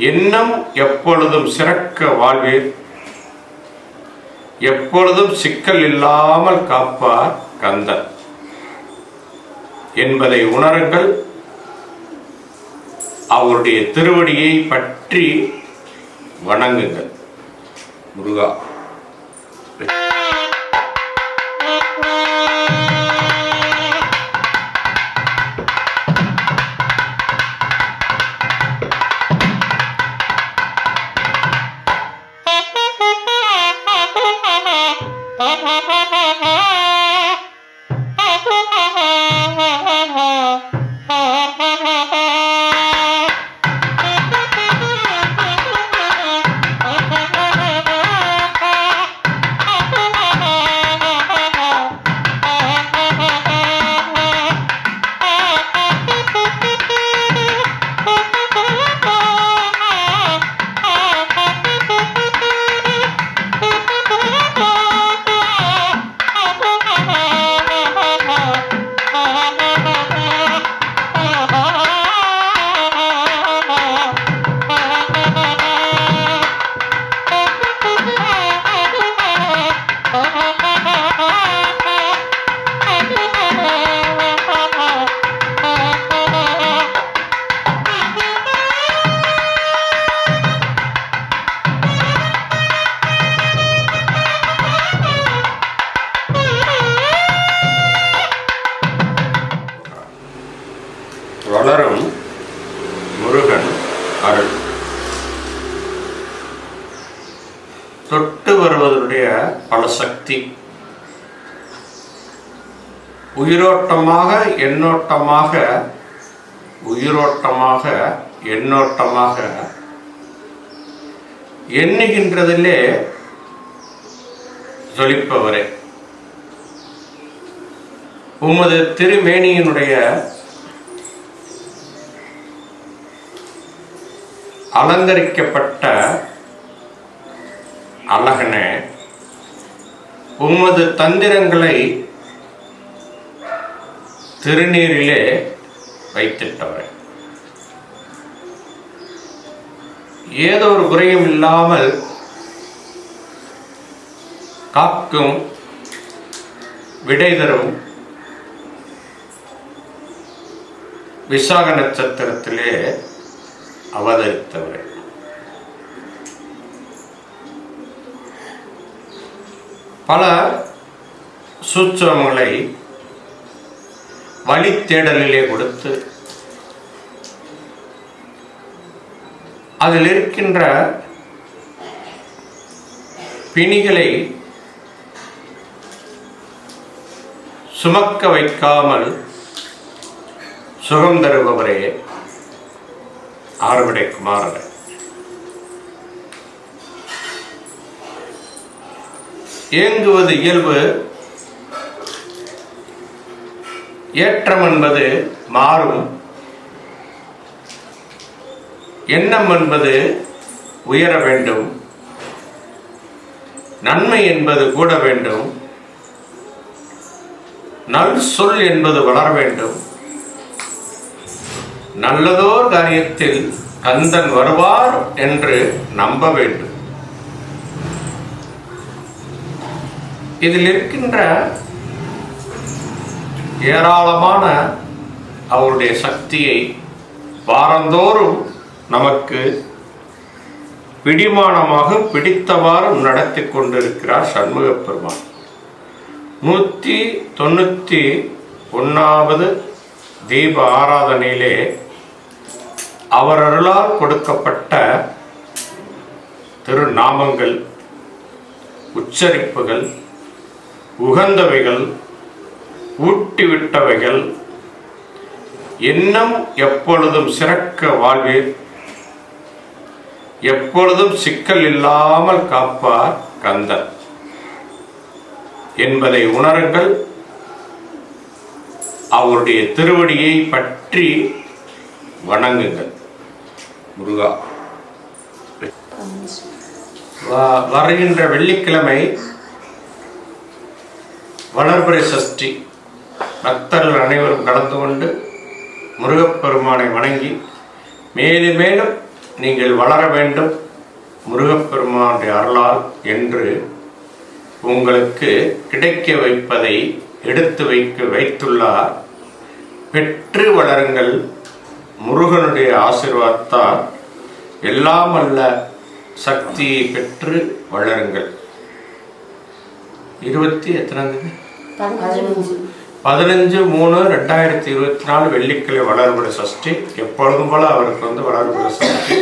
எண்ணம் எப்பொழுதும் சிறக்க வாழ்வீர். எப்பொழுதும் சிக்கல் இல்லாமல் காப்பார் கந்தன். என்பதை உணருங்கள். அவருடைய திருவடியை பற்றி வணங்குங்கள். முருகா. தொட்டு வருவதனுடைய பல சக்தி. உயிரோட்டமாக எண்ணோட்டமாக உயிரோட்டமாக எண்ணோட்டமாக எண்ணுகின்றதிலே ஜொலிப்பவரே. உமது திருமேனியினுடைய அலங்கரிக்கப்பட்ட அழகனே உமது தந்திரங்களை திருநீரிலே வைத்திட்டவர். ஏதோ ஒரு குறையும் இல்லாமல் காக்கும் விடை தரும் விசாக நட்சத்திரத்திலே அவதரித்தவர். பல சூட்சமங்களை வழித்தேடலிலே கொடுத்து அதில் இருக்கின்ற பிணிகளை சுமக்க வைக்காமல் சுகம் தருபவரே ஆறுபடை குமாரன். ஏங்குவது இயல்பு. ஏற்றம் என்பது மாறும். எண்ணம் என்பது உயர வேண்டும். நன்மை என்பது கூட வேண்டும். நல் சொல் என்பது வளர வேண்டும். நல்லதோர் காரியத்தில் கந்தன் வருவார் என்று நம்ப வேண்டும். இதில் இருக்கின்ற ஏராளமான அவருடைய சக்தியை வாரந்தோறும் நமக்கு பிடிமானமாக பிடித்தவாறு நடத்தி கொண்டிருக்கிறார் சண்முக பெருமான். நூற்றி தொண்ணூற்றி ஒன்றாவது தீப ஆராதனையிலே அவர் அருளால் கொடுக்கப்பட்ட திருநாமங்கள் உச்சரிப்புகள் உகந்தவைகள் ஊட்டிவிட்டவைகள் எண்ணம் எப்பொழுதும் சிறக்க வாழ்வீர். எப்பொழுதும் சிக்கல் இல்லாமல் காப்பார் கந்தன். என்பதை உணருங்கள். அவருடைய திருவடியை பற்றி வணங்குங்கள். முருகா. வ- வருகின்ற வெள்ளிக்கிழமை வளர்பிறை சஷ்டி. பக்தர்கள் அனைவரும் கலந்து கொண்டு முருகப்பெருமானை வணங்கி மேலும் மேலும் நீங்கள் வளர வேண்டும் முருகப்பெருமானுடைய அருளால் என்று உங்களுக்கு கிடைக்க வைப்பதை எடுத்து வைக்க வைத்துள்ளார். பெற்று வளருங்கள் முருகனுடைய ஆசிர்வாதத்தால். எல்லாம் அல்ல சக்தியை பெற்று வளருங்கள். இருபத்தி எத்தனாம் தேதி? பதினஞ்சு. மூணு ரெண்டாயிரத்தி இருபத்தி நாலு வெள்ளிக்கிழமை வளர்பிறை சஷ்டி. எப்பொழுதும் போல அவருக்கு வந்து வளர்பிறை சஷ்டி.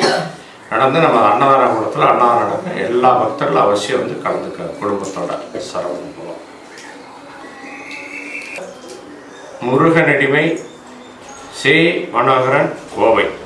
நடந்து நம்ம அன்னதானகுளத்தில் அன்னதானம் நடக்கும் எல்லா பக்தர்களும் அவசியம் வந்து கலந்துக்க குடும்பத்தோட சரவணம் போவோம் முருகனடிமை சே. மனோகரன் கோவை.